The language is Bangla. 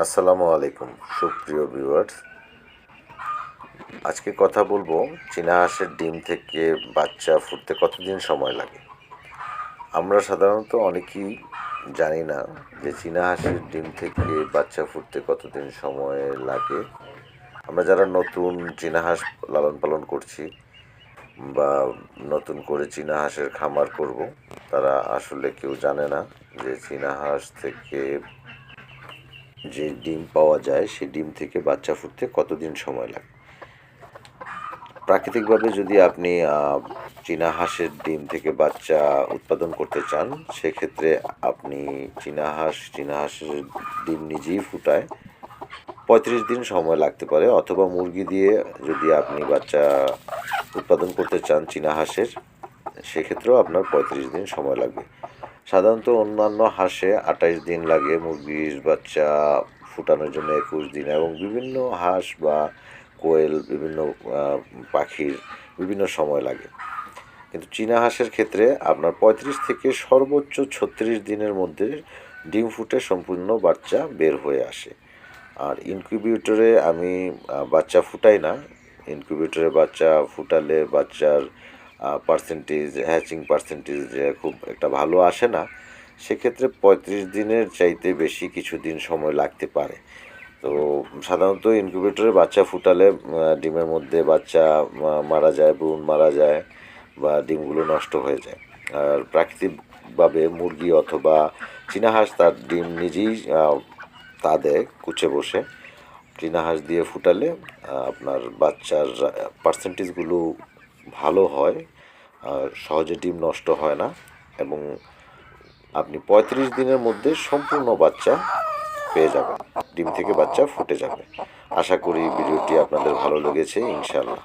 আসসালামু আলাইকুম, সুপ্রিয় ভিউয়ার্স। আজকে কথা বলব চীনা হাঁসের ডিম থেকে বাচ্চা ফুটতে কতদিন সময় লাগে? আমরা সাধারণত অনেকেই জানি না যে চীনা হাঁসের ডিম থেকে বাচ্চা ফুটতে কতদিন সময় লাগে। আমরা যারা নতুন চীনা হাঁস লালন পালন করছি বা নতুন করে চীনা হাঁসের খামার করব, তারা আসলে কেউ জানে না যে চীনা হাঁস থেকে যে ডিম পাওয়া যায় সেই ডিম থেকে বাচ্চা ফুটতে কতদিন সময় লাগে? প্রাকৃতিকভাবে যদি আপনি চীনা হাঁসের ডিম থেকে বাচ্চা উৎপাদন করতে চান, সেক্ষেত্রে আপনি চীনা হাঁস, চীনা হাঁসের ডিম নিজেই ফুটায়। পঁয়ত্রিশ দিন সময় লাগতে পারে, অথবা মুরগি দিয়ে যদি আপনি বাচ্চা উৎপাদন করতে চান চীনা হাঁসের, সেক্ষেত্রেও আপনার পঁয়ত্রিশ দিন সময় লাগবে। সাধারণত অন্যান্য হাঁসে আঠাইশ দিন লাগে মুরগির বাচ্চা ফুটানোর জন্য একুশ দিন এবং বিভিন্ন হাঁস বা কোয়েল, বিভিন্ন পাখির বিভিন্ন সময় লাগে। কিন্তু চীনা হাঁসের ক্ষেত্রে আপনার পঁয়ত্রিশ থেকে সর্বোচ্চ ছত্রিশ দিনের মধ্যে ডিম ফুটে সম্পূর্ণ বাচ্চা বের হয়ে আসে। আর ইনকিউবেটরে আমি বাচ্চা ফুটাই না। ইনকিউবেটরে বাচ্চা ফুটালে বাচ্চার পার্সেন্টেজ হ্যাচিং পার্সেন্টেজ খুব একটা ভালো আসে না। সেক্ষেত্রে পঁয়ত্রিশ দিনের চাইতে বেশি কিছু দিন সময় লাগতে পারে। তো সাধারণত ইনকিউবেটরে বাচ্চা ফুটালে ডিমের মধ্যে বাচ্চা মারা যায়, ভ্রূণ মারা যায় বা ডিমগুলো নষ্ট হয়ে যায়। আর প্রাকৃতিকভাবে মুরগি অথবা চীনা হাঁস তার ডিম নিজেই তা দেয় কুচে বসে। চীনা হাঁস দিয়ে ফুটালে আপনার বাচ্চার পার্সেন্টেজগুলো ভালো হয়, আর সহজে ডিম নষ্ট হয় না এবং আপনি পঁয়ত্রিশ দিনের মধ্যে সম্পূর্ণ বাচ্চা পেয়ে যাবেন, ডিম থেকে বাচ্চা ফুটে যাবে। আশা করি ভিডিওটি আপনাদের ভালো লেগেছে ইনশাল্লাহ